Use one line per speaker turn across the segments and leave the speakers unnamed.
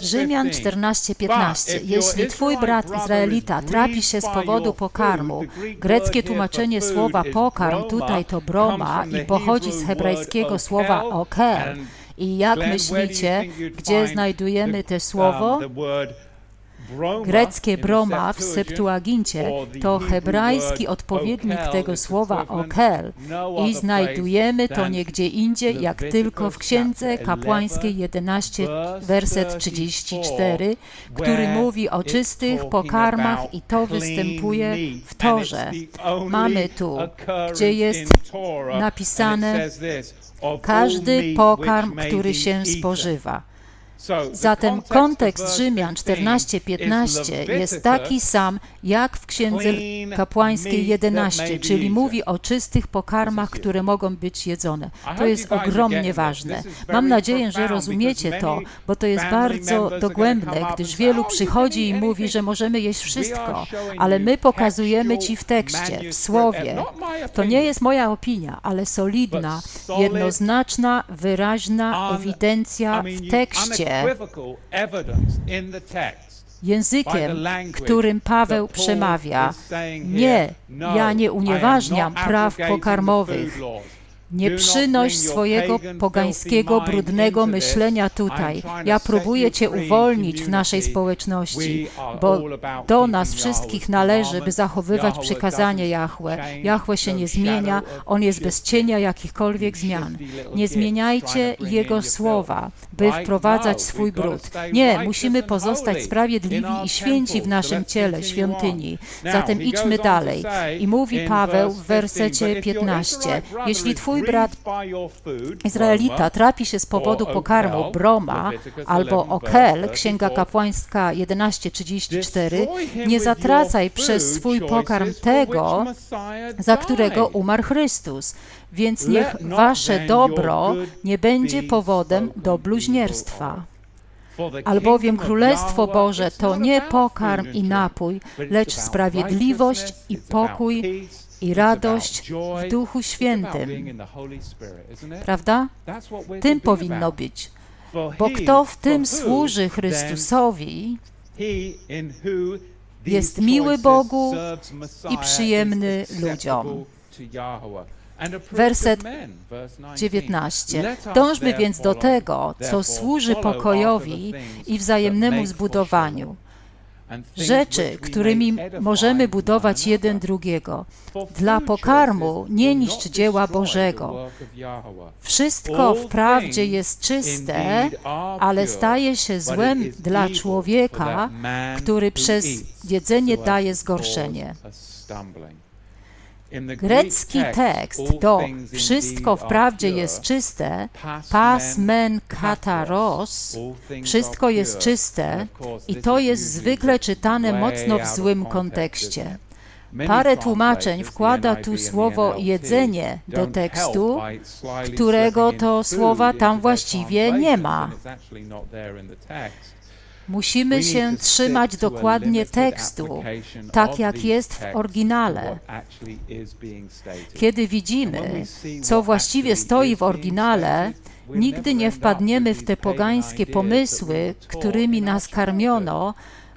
Rzymian 14:15. Jeśli twój brat Izraelita trapi się z powodu pokarmu, greckie tłumaczenie słowa pokarm tutaj to broma i pochodzi z hebrajskiego słowa okel. I jak myślicie, gdzie znajdujemy to słowo? Greckie broma w Septuagincie to hebrajski odpowiednik tego słowa okel i znajdujemy to niegdzie indziej, jak tylko w Księdze Kapłańskiej 11, werset 34, który mówi o czystych pokarmach i to występuje w Torze. Mamy tu, gdzie jest napisane każdy pokarm, który się spożywa. Zatem kontekst Rzymian 14:15 jest taki sam jak w Księdze Kapłańskiej 11, czyli mówi o czystych pokarmach, które mogą być jedzone. To jest ogromnie ważne. Mam nadzieję, że rozumiecie to, bo to jest bardzo dogłębne, gdyż wielu przychodzi i mówi, że możemy jeść wszystko, ale my pokazujemy Ci w tekście, w słowie. To nie jest moja opinia, ale solidna, jednoznaczna, wyraźna ewidencja w tekście językiem, którym Paweł przemawia. Nie, ja nie unieważniam praw pokarmowych. Nie przynoś swojego pogańskiego, brudnego myślenia tutaj. Ja próbuję Cię uwolnić w naszej społeczności, bo do nas wszystkich należy, by zachowywać przykazanie Jahwe. Jahwe się nie zmienia, On jest bez cienia jakichkolwiek zmian. Nie zmieniajcie Jego słowa, by wprowadzać swój brud. Nie, musimy pozostać sprawiedliwi i święci w naszym ciele, świątyni. Zatem idźmy dalej. I mówi Paweł w wersecie 15. Jeśli Twój twój brat Izraelita trapi się z powodu pokarmu broma albo okel, Księga Kapłańska 11:34, nie zatracaj przez swój pokarm tego, za którego umarł Chrystus. Więc niech wasze dobro nie będzie powodem do bluźnierstwa. Albowiem Królestwo Boże to nie pokarm i napój, lecz sprawiedliwość i pokój i radość w Duchu Świętym. Prawda? Tym powinno być. Bo kto w tym służy Chrystusowi, jest miły Bogu i przyjemny ludziom. Werset 19. Dążmy więc do tego, co służy pokojowi i wzajemnemu zbudowaniu rzeczy, którymi możemy budować jeden drugiego. Dla pokarmu nie niszcz dzieła Bożego. Wszystko wprawdzie jest czyste, ale staje się złem dla człowieka, który przez jedzenie daje zgorszenie. Grecki tekst do wszystko wprawdzie jest czyste, pas men kataros, wszystko jest czyste i to jest zwykle czytane mocno w złym kontekście. Parę tłumaczeń wkłada tu słowo jedzenie do tekstu, którego to słowa tam właściwie nie ma. Musimy się trzymać dokładnie tekstu, tak jak jest w oryginale. Kiedy widzimy, co właściwie stoi w oryginale, nigdy nie wpadniemy w te pogańskie pomysły, którymi nas karmiono,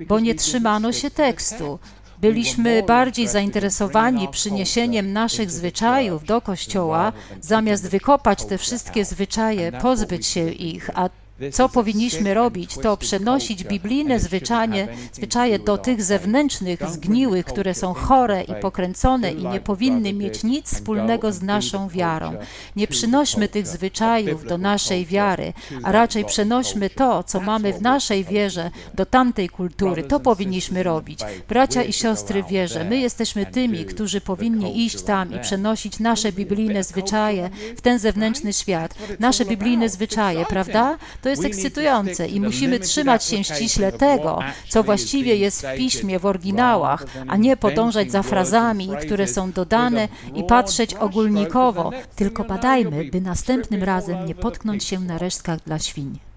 bo nie trzymano się tekstu. Byliśmy bardziej zainteresowani przyniesieniem naszych zwyczajów do kościoła, zamiast wykopać te wszystkie zwyczaje, pozbyć się ich, a co powinniśmy robić, to przenosić biblijne zwyczaje, zwyczaje do tych zewnętrznych, zgniłych, które są chore i pokręcone i nie powinny mieć nic wspólnego z naszą wiarą. Nie przynośmy tych zwyczajów do naszej wiary, a raczej przenośmy to, co mamy w naszej wierze, do. tamtej kultury. To powinniśmy robić. Bracia i siostry wierze, my jesteśmy tymi, którzy powinni iść tam i przenosić nasze biblijne zwyczaje w ten zewnętrzny świat. Nasze biblijne zwyczaje, prawda? To to jest ekscytujące i musimy trzymać się ściśle tego, co właściwie jest w piśmie, w oryginałach, a nie podążać za frazami, które są dodane i patrzeć ogólnikowo, tylko badajmy, by następnym razem nie potknąć się na resztkach dla świń.